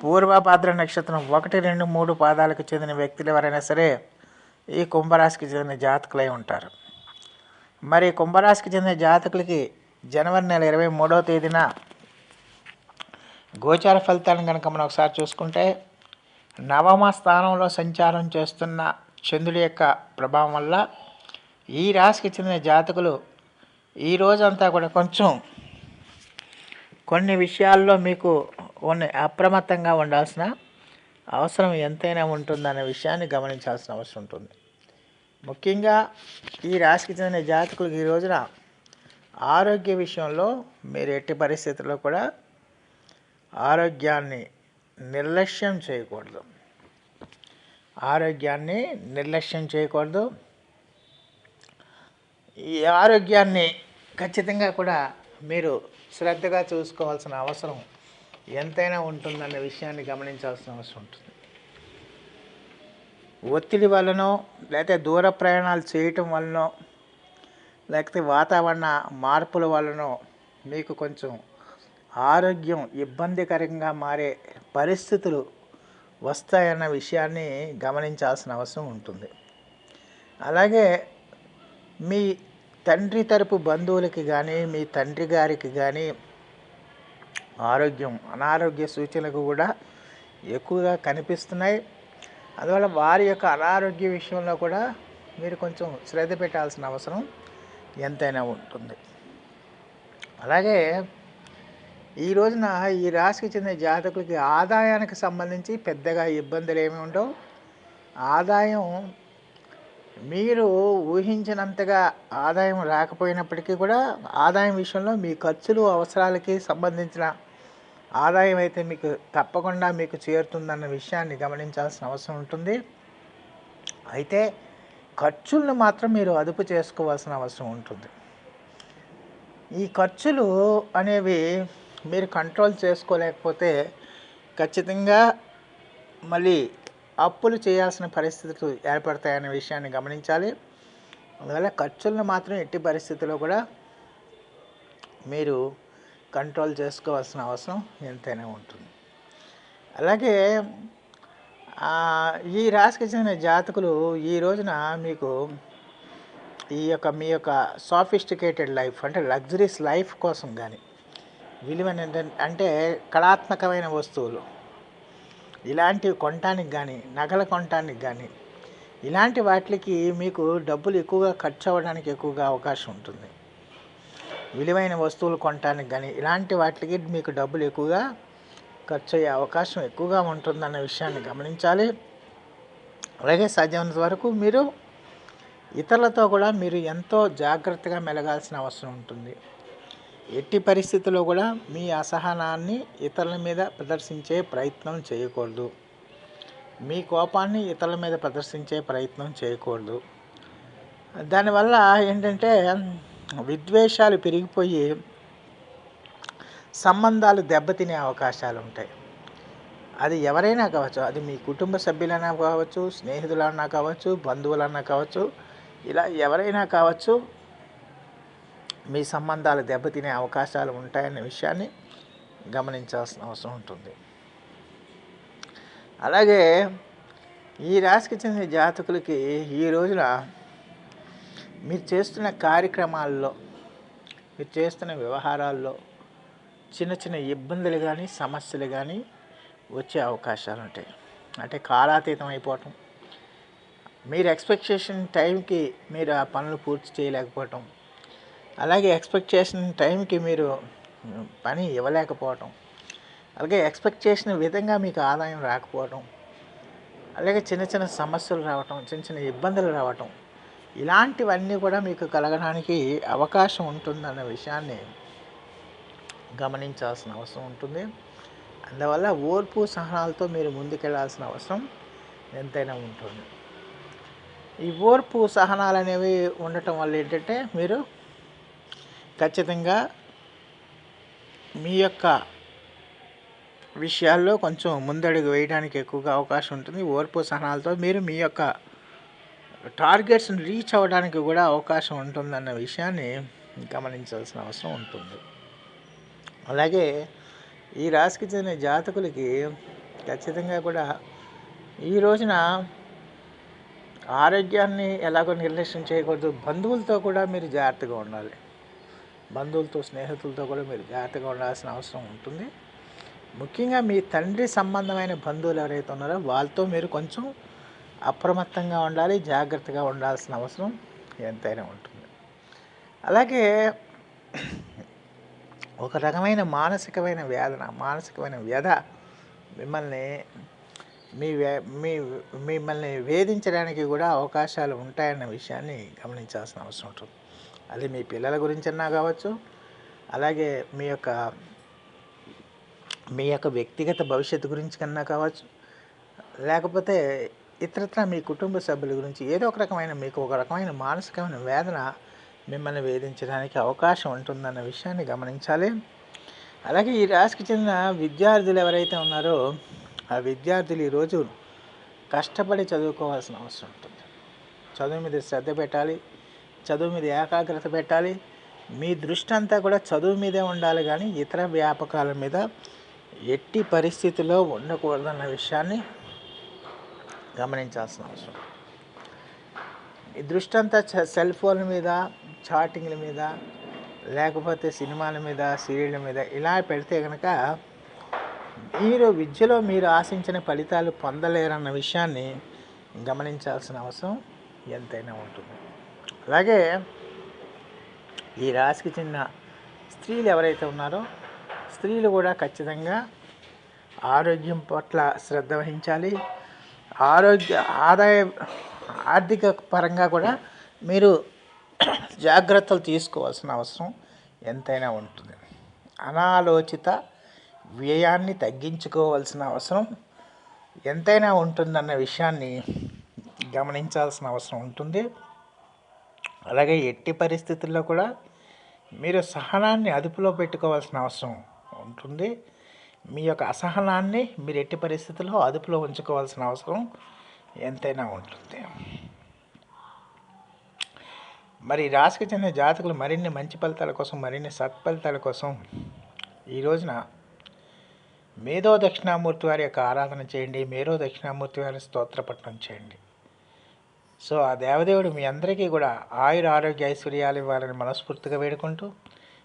పూర్వభాద్ర నక్షత్రం ఒకటి రెండు మూడు పాదాలకు చెందిన వ్యక్తులు ఎవరైనా సరే ఈ కుంభరాశికి చెందిన జాతకులై ఉంటారు. మరి కుంభరాశికి చెందిన జాతకులకి జనవరి నెల ఇరవై మూడవ తేదీన గోచార ఫలితాలను కనుక మనం ఒకసారి చూసుకుంటే నవమ స్థానంలో సంచారం చేస్తున్న చంద్రుడి యొక్క ప్రభావం వల్ల ఈ రాశికి చెందిన జాతకులు ఈ రోజంతా కూడా కొంచెం కొన్ని విషయాల్లో మీకు అప్రమత్తంగా ఉండాల్సిన అవసరం ఎంతైనా ఉంటుందనే విషయాన్ని గమనించాల్సిన అవసరం ఉంటుంది. ముఖ్యంగా ఈ రాశికి చెందిన జాతకులకు ఈ రోజున ఆరోగ్య విషయంలో మీరు ఎట్టి పరిస్థితుల్లో కూడా ఆరోగ్యాన్ని నిర్లక్ష్యం చేయకూడదు. ఆరోగ్యాన్ని నిర్లక్ష్యం చేయకూడదు. ఈ ఆరోగ్యాన్ని ఖచ్చితంగా కూడా మీరు శ్రద్ధగా చూసుకోవాల్సిన అవసరం ఎంతైనా ఉంటుందన్న విషయాన్ని గమనించాల్సిన అవసరం ఉంటుంది. ఒత్తిడి వలనో లేకపోతే దూర ప్రయాణాలు చేయటం వలనో లేకపోతే వాతావరణ మార్పుల వలనో మీకు కొంచెం ఆరోగ్యం ఇబ్బందికరంగా మారే పరిస్థితులు వస్తాయన్న విషయాన్ని గమనించాల్సిన అవసరం ఉంటుంది. అలాగే మీ తండ్రి తరపు బంధువులకి కానీ మీ తండ్రి గారికి కానీ ఆరోగ్యం అనారోగ్య సూచనలు కూడా ఎక్కువగా కనిపిస్తున్నాయి. అందువల్ల వారి యొక్క అనారోగ్య విషయంలో కూడా మీరు కొంచెం శ్రద్ధ పెట్టాల్సిన అవసరం ఎంతైనా ఉంటుంది. అలాగే ఈ రోజున ఈ రాశికి చెందిన జాతకులకి ఆదాయానికి సంబంధించి పెద్దగా ఇబ్బందులు ఏమి ఉండవు. ఆదాయం మీరు ఊహించినంతగా ఆదాయం రాకపోయినప్పటికీ కూడా ఆదాయం విషయంలో మీ ఖర్చులు అవసరాలకి సంబంధించిన ఆదాయం అయితే మీకు తప్పకుండా మీకు చేరుతుందన్న విషయాన్ని గమనించాల్సిన అవసరం ఉంటుంది. అయితే ఖర్చులను మాత్రం మీరు అదుపు చేసుకోవాల్సిన అవసరం ఉంటుంది. ఈ ఖర్చులు అనేవి మీరు కంట్రోల్ చేసుకోలేకపోతే ఖచ్చితంగా మళ్ళీ అప్పులు చేయాల్సిన పరిస్థితులు ఏర్పడతాయనే విషయాన్ని గమనించాలి. అందువల్ల ఖర్చులను మాత్రం ఎట్టి పరిస్థితుల్లో కూడా మీరు కంట్రోల్ చేసుకోవాల్సిన అవసరం ఎంతైనా ఉంటుంది. అలాగే ఈ రాశికి చెందిన జాతకులు ఈ రోజున మీకు ఈ యొక్క మీ యొక్క సాఫిస్టికేటెడ్ లైఫ్ అంటే లగ్జరీస్ లైఫ్ కోసం కానీ విలువైన అంటే కళాత్మకమైన వస్తువులు ఇలాంటివి కొనటానికి కానీ నగల కొనటానికి కానీ ఇలాంటి వాటికి మీకు డబ్బులు ఎక్కువగా ఖర్చు అవ్వడానికి ఎక్కువగా అవకాశం ఉంటుంది. విలువైన వస్తువులు కొనటానికి కానీ ఇలాంటి వాటికి మీకు డబ్బులు ఎక్కువగా ఖర్చు అయ్యే అవకాశం ఎక్కువగా ఉంటుందన్న విషయాన్ని గమనించాలి. అలాగే సాధ్యమైనంత వరకు మీరు ఇతరులతో కూడా మీరు ఎంతో జాగ్రత్తగా మెలగాల్సిన అవసరం ఉంటుంది. ఎట్టి పరిస్థితుల్లో కూడా మీ అసహనాన్ని ఇతరుల మీద ప్రదర్శించే ప్రయత్నం చేయకూడదు. మీ కోపాన్ని ఇతరుల మీద ప్రదర్శించే ప్రయత్నం చేయకూడదు. దానివల్ల ఏంటంటే విద్వేషాలు పెరిగిపోయి సంబంధాలు దెబ్బతినే అవకాశాలు ఉంటాయి అది ఎవరైనా కావచ్చు అది మీ కుటుంబ సభ్యులైనా కావచ్చు స్నేహితులన్నా కావచ్చు బంధువులన్నా కావచ్చు ఇలా ఎవరైనా కావచ్చు మీ సంబంధాలు దెబ్బతినే అవకాశాలు ఉంటాయనే విషయాన్ని గమనించాల్సిన అవసరం ఉంటుంది. అలాగే ఈ రాశికి చెందిన జాతకులకి ఈ రోజున మీరు చేస్తున్న కార్యక్రమాల్లో మీరు చేస్తున్న వ్యవహారాల్లో చిన్న చిన్న ఇబ్బందులు కానీ సమస్యలు కానీ వచ్చే అవకాశాలు ఉంటాయి. అంటే కాలాతీతం అయిపోవటం మీరు ఎక్స్పెక్టేషన్ టైంకి మీరు ఆ పనులు పూర్తి చేయలేకపోవటం అలాగే ఎక్స్పెక్ట్ చేసిన టైంకి మీరు పని ఇవ్వలేకపోవటం అలాగే ఎక్స్పెక్ట్ చేసిన విధంగా మీకు ఆదాయం రాకపోవటం అలాగే చిన్న చిన్న సమస్యలు రావటం చిన్న చిన్న ఇబ్బందులు రావటం ఇలాంటివన్నీ కూడా మీకు కలగడానికి అవకాశం ఉంటుందన్న విషయాన్ని గమనించాల్సిన అవసరం ఉంటుంది. అందువల్ల ఓర్పు సహనాలతో మీరు ముందుకెళ్ళాల్సిన అవసరం ఎంతైనా ఉంటుంది. ఈ ఓర్పు సహనాలు అనేవి ఉండటం వల్ల ఏంటంటే మీరు ఖచ్చితంగా మీ యొక్క విషయాల్లో కొంచెం ముందడుగు వేయడానికి ఎక్కువగా అవకాశం ఉంటుంది. ఓర్పు సహనాలతో మీరు మీ యొక్క టార్గెట్స్ని రీచ్ అవ్వడానికి కూడా అవకాశం ఉంటుందన్న విషయాన్ని గమనించాల్సిన అవసరం ఉంటుంది. అలాగే ఈ రాశికి చెందిన జాతకులకి ఖచ్చితంగా కూడా ఈ రోజున ఆరోగ్యాన్ని ఎలాగో నిర్లక్ష్యం చేయకూడదు. బంధువులతో కూడా మీరు జాగ్రత్తగా ఉండాలి. బంధువులతో స్నేహితులతో కూడా మీరు జాగ్రత్తగా ఉండాల్సిన అవసరం ఉంటుంది. ముఖ్యంగా మీ తండ్రి సంబంధమైన బంధువులు ఎవరైతే ఉన్నారో వాళ్ళతో మీరు కొంచెం అప్రమత్తంగా ఉండాలి జాగ్రత్తగా ఉండాల్సిన అవసరం ఎంతైనా ఉంటుంది. అలాగే ఒక రకమైన మానసికమైన వేదన మానసికమైన వ్యధ మిమ్మల్ని మీ వే మీ మిమ్మల్ని వేధించడానికి కూడా అవకాశాలు ఉంటాయన్న విషయాన్ని గమనించాల్సిన అవసరం ఉంటుంది. అది మీ పిల్లల గురించన్నా కావచ్చు అలాగే మీ యొక్క మీ యొక్క వ్యక్తిగత భవిష్యత్తు గురించి కన్నా కావచ్చు లేకపోతే ఇతరత్ర మీ కుటుంబ సభ్యుల గురించి ఏదో ఒక రకమైన మీకు ఒక రకమైన మానసికమైన వేదన మిమ్మల్ని వేధించడానికి అవకాశం ఉంటుందన్న విషయాన్ని గమనించాలి. అలాగే ఈ రాశికి చెందిన విద్యార్థులు ఎవరైతే ఉన్నారో ఆ విద్యార్థులు ఈరోజు కష్టపడి చదువుకోవాల్సిన అవసరం ఉంటుంది. చదువు మీద శ్రద్ధ పెట్టాలి చదువు మీద ఏకాగ్రత పెట్టాలి. మీ దృష్టి అంతా కూడా చదువు మీదే ఉండాలి కానీ ఇతర వ్యాపకాల మీద ఎట్టి పరిస్థితిలో ఉండకూడదన్న విషయాన్ని గమనించాల్సిన అవసరం. ఈ దృష్టి అంతా సెల్ ఫోన్ల మీద చాటింగ్ల మీద లేకపోతే సినిమాల మీద సీరియళ్ళ మీద ఇలా పెడితే కనుక మీరు విద్యలో మీరు ఆశించిన ఫలితాలు పొందలేరన్న విషయాన్ని గమనించాల్సిన అవసరం ఎంతైనా ఉంటుంది. అలాగే ఈ రాశికి చెందిన స్త్రీలు ఎవరైతే ఉన్నారో స్త్రీలు కూడా ఖచ్చితంగా ఆరోగ్యం పట్ల శ్రద్ధ వహించాలి. ఆరోగ్య ఆదాయ ఆర్థిక పరంగా కూడా మీరు జాగ్రత్తలు తీసుకోవాల్సిన అవసరం ఎంతైనా ఉంటుంది. అనాలోచిత వ్యయాన్ని తగ్గించుకోవాల్సిన అవసరం ఎంతైనా ఉంటుందన్న విషయాన్ని గమనించాల్సిన అవసరం ఉంటుంది. అలాగే ఎట్టి పరిస్థితుల్లో కూడా మీరు సహనాన్ని అదుపులో పెట్టుకోవాల్సిన అవసరం ఉంటుంది. మీ యొక్క అసహనాన్ని మీరు ఎట్టి పరిస్థితుల్లో అదుపులో ఉంచుకోవాల్సిన అవసరం ఎంతైనా ఉంటుంది. మరి రాశికి చెందిన జాతకులు మరిన్ని మంచి ఫలితాల కోసం మరిన్ని సత్ఫలితాల కోసం ఈ రోజున మేధో దక్షిణామూర్తి వారి యొక్క ఆరాధన చేయండి మేరో దక్షిణామూర్తి వారి స్తోత్రపట్నం చేయండి. సో ఆ దేవదేవుడు మీ అందరికీ కూడా ఆయుర ఆరోగ్య ఐశ్వర్యాలు ఇవ్వాలని మనస్ఫూర్తిగా వేడుకుంటూ